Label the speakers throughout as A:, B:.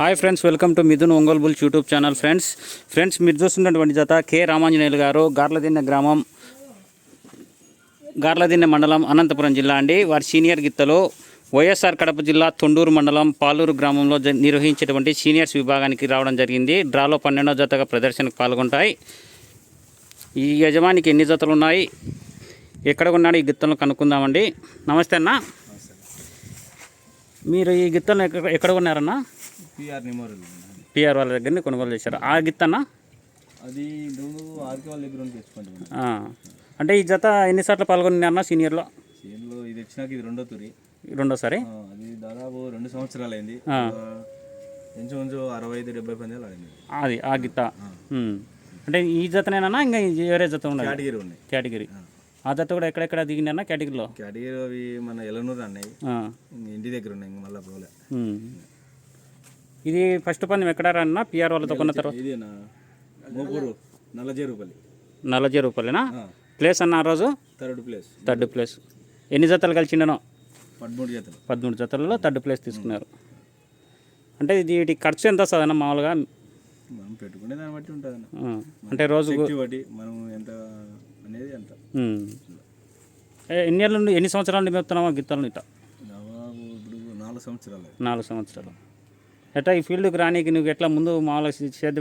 A: Hi friends welcome to Mithun Ongole bulls YouTube channel friends. Friends మీరు చూస్తున్నటువంటి జత K. Ramanjaneyulu గారు గార్లదిన్నె గ్రామం గార్లదిన్నె మండలం అనంతపురం జిల్లా అండి. వారి సీనియర్ గిత్తలు వైఎస్ఆర్ కడప జిల్లా తొండూరు మండలం పాలూరు గ్రామంలో జ- నిర్వహించేటువంటి సీనియర్స్ విభాగానికి రావడం జరిగింది. డ్రాలో పన్నెండో జతగా ప్రదర్శనకు పాల్గొంటాయి. ఈ యజమానికి ఎన్ని జతలు ఉన్నాయి? ఎక్కడ ఉన్నాడు? ఈ గిత్తలను కనుక్కుందామండి. నమస్తే అన్న. మీరు ఈ గిత్తలను ఎక్కడ ఎక్కడ కొన్నారన్నా?
B: పిఆర్ మెమోరియల్
A: పిఆర్ వాళ్ళ దగ్గరనే కొనుగోలు చేశారు. ఆ గిత్తన్న
B: అది ఆర్కే వాళ్ళ దగ్గర
A: ఆ. అంటే ఈ జత ఎన్నిసార్లు పాల్గొన్నారన్న సీనియర్లో?
B: చేనులో ఇది వచ్చినాక ఇది రెండో తురి
A: రెండోసారి?
B: అది దాదాపు రెండు సంవత్సరాలు అయింది
A: ఆ.
B: ఇంచుమించు అరవై ఐదు డెబ్బై పందాలు ఆడింది
A: అది ఆ గిత్త. అంటే ఈ జతనేనా ఇంకా వేరే జత ఉన్నది
B: కేటగిరీ ఉన్నాయి
A: కేటగిరీ. ఆ. జత కూడా ఎక్కడెక్కడ దిగిందన్న కేటగిరీలో?
B: కేటగిరీ అవి మన ఎలనూరు అన్నాయి ఇంటి దగ్గర ఉన్నాయి మళ్ళీ పోలే.
A: ఇది ఫస్ట్ పందెం ఎక్కడ అన్న? పిఆర్ వాళ్ళతో కొన్న తర్వాత?
B: నల్లజేరుపల్లి.
A: నలభై రూపాయలేనా ప్లేస్ అన్న ఆ రోజు?
B: థర్డ్ ప్లేస్
A: థర్డ్ ప్లేస్ ఎన్ని జతలు కలిసిండనో?
B: పదమూడు జతలు.
A: పదమూడు జతలలో థర్డ్ ప్లేస్ తీసుకున్నారు. అంటే ఇది వీటి ఖర్చు ఎంత వస్తుందన్న మామూలుగా?
B: మనం పెట్టుకునే దాన్ని బట్టి ఉంటుంది అన్న.
A: అంటే
B: శక్తి బట్టి మనం ఎంత అనేది ఎంత
A: ఎన్ని ఏళ్ళ ఎన్ని సంవత్సరాల మేపుతున్నామా గిత్తలను ఇట్లా?
B: ఇప్పుడు నాలుగు సంవత్సరాలు.
A: నాలుగు సంవత్సరాలు. ఎట్లా ఈ ఫీల్డ్కి రానీకి నువ్వు ఎట్లా ముందు మామూలుగా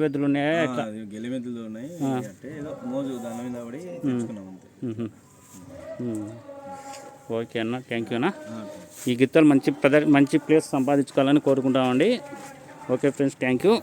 A: పెద్దలు ఉన్నాయా?
B: అది గెలిమెద్దులు ఉన్నాయి. అంటే ఏదో మోజు దాని మీద పడి.
A: ఓకే అన్న థ్యాంక్ యూ అన్న. ఈ గిత్తలు మంచి ప్రదర్ మంచి ప్లేస్ సంపాదించుకోవాలని కోరుకుంటామండి ఓకే ఫ్రెండ్స్ థ్యాంక్ యూ.